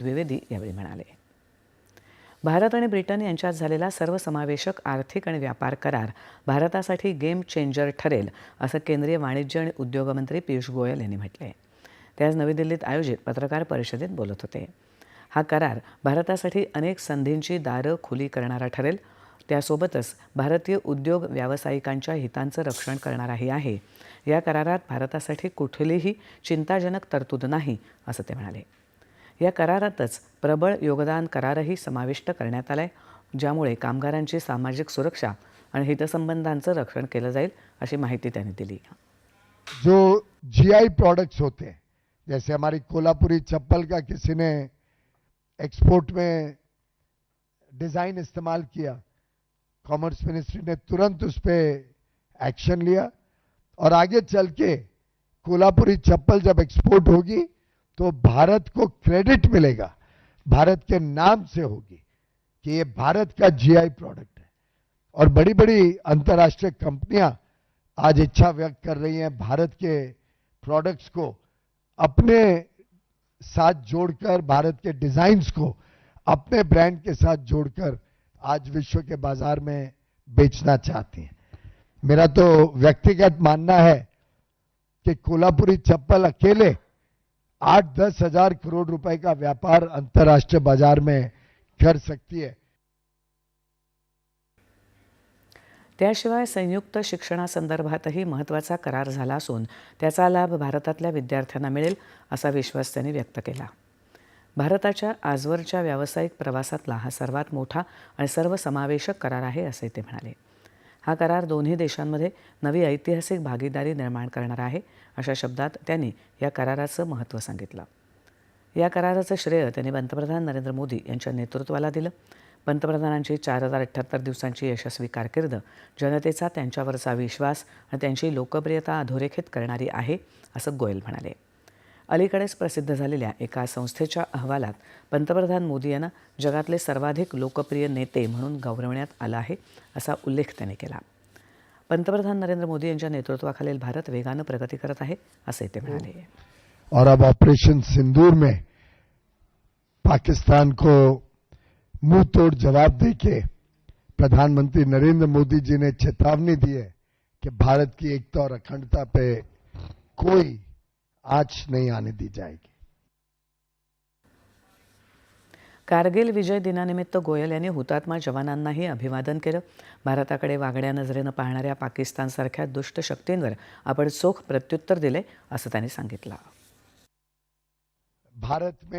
द्विवेदी यावेळी म्हणाले. भारत आणि ब्रिटन यांच्यात झालेला सर्वसमावेशक आर्थिक आणि व्यापार करार भारतासाठी गेम चेंजर ठरेल असं केंद्रीय वाणिज्य आणि उद्योगमंत्री पियुष गोयल यांनी म्हटलं. आहे ते आज नवी दिल्लीत आयोजित पत्रकार परिषदेत बोलत होते. हा करार भारतासाठी अनेक संधींची दारं खुली करणारा ठरेल त्यासोबतच भारतीय उद्योग व्यावसायिकांच्या हितांचं रक्षण करणाराही आहे. या करारात भारतासाठी कुठलीही चिंताजनक तरतूद नाही असं ते म्हणाले. या करारातच प्रबळ योगदान करारही समाविष्ट करण्यात आलाय ज्यामुळे कामगारांची सामाजिक सुरक्षा आणि हितसंबंधांचं रक्षण केलं जाईल अशी माहिती त्यांनी दिली. जो जी आय प्रोडक्ट्स होते हैं जैसे हमारी कोल्हापुरी चप्पल का किसी ने एक्सपोर्ट में डिज़ाइन इस्तेमाल किया कॉमर्स मिनिस्ट्री ने तुरंत उस पर एक्शन लिया और आगे चल के कोल्हापुरी चप्पल जब एक्सपोर्ट होगी तो भारत को क्रेडिट मिलेगा। भारत के नाम से होगी कि ये भारत का जीआई प्रोडक्ट है। और बड़ी बड़ी अंतर्राष्ट्रीय कंपनियाँ आज इच्छा व्यक्त कर रही हैं भारत के प्रोडक्ट्स को। अपने साथ जोड़कर, भारत के डिजाइन्स को अपने ब्रांड के साथ जोड़कर आज विश्व के बाज़ार में बेचना चाहती हैं। मेरा तो व्यक्तिगत मानना है कि कोल्हापुरी चप्पल अकेले आठ दस हजार करोड़ रुपए का व्यापार अंतर्राष्ट्रीय बाजार में कर सकती है। त्याशिवाय संयुक्त शिक्षणासंदर्भातही महत्त्वाचा करार झाला असून त्याचा लाभ भारतातल्या विद्यार्थ्यांना मिळेल असा विश्वास त्यांनी व्यक्त केला. भारताच्या आजवरच्या व्यावसायिक प्रवासातला हा सर्वात मोठा आणि सर्वसमावेशक करार आहे असे ते म्हणाले. हा करार दोन्ही देशांमध्ये नवी ऐतिहासिक भागीदारी निर्माण करणार आहे अशा शब्दात त्यांनी या कराराचं महत्त्व सांगितलं. या कराराचं श्रेय त्यांनी पंतप्रधान नरेंद्र मोदी यांच्या नेतृत्वाला दिलं. पंतप्रधानांची चार हजार अठ्ठ्याहत्तर दिवसांची यशस्वी कारकीर्द जनतेचा त्यांच्यावरचा विश्वास आणि त्यांची लोकप्रियता अधोरेखित करणारी आहे असं गोयल म्हणाले. अलीकडेच प्रसिद्ध झालेल्या एका संस्थेच्या अहवालात पंतप्रधान मोदी यांना जगातले सर्वाधिक लोकप्रिय नेते म्हणून गौरवण्यात आलं आहे असा उल्लेख त्यांनी केला. पंतप्रधान नरेंद्र मोदी यांच्या नेतृत्वाखालील भारत वेगानं प्रगती करत आहे ते म्हणाले. और अब ऑपरेशन सिंदूर में पाकिस्तान को मुँह तोड़ जवाब देके प्रधानमंत्री नरेंद्र मोदी जी ने चेतावनी दी है कि भारत की एकता और अखंडता पे कोई आँच नहीं आने दी जाएगी। कारगिल विजय दिनानिमित्त गोयल यांनी हुतात्मा जवानांनाही अभिवादन केलं. भारताकडे वागड्या नजरेनं पाहणाऱ्या पाकिस्तानसारख्या दुष्ट शक्तींवर आपण चोख प्रत्युत्तर दिले असं त्यांनी सांगितलं. भारत में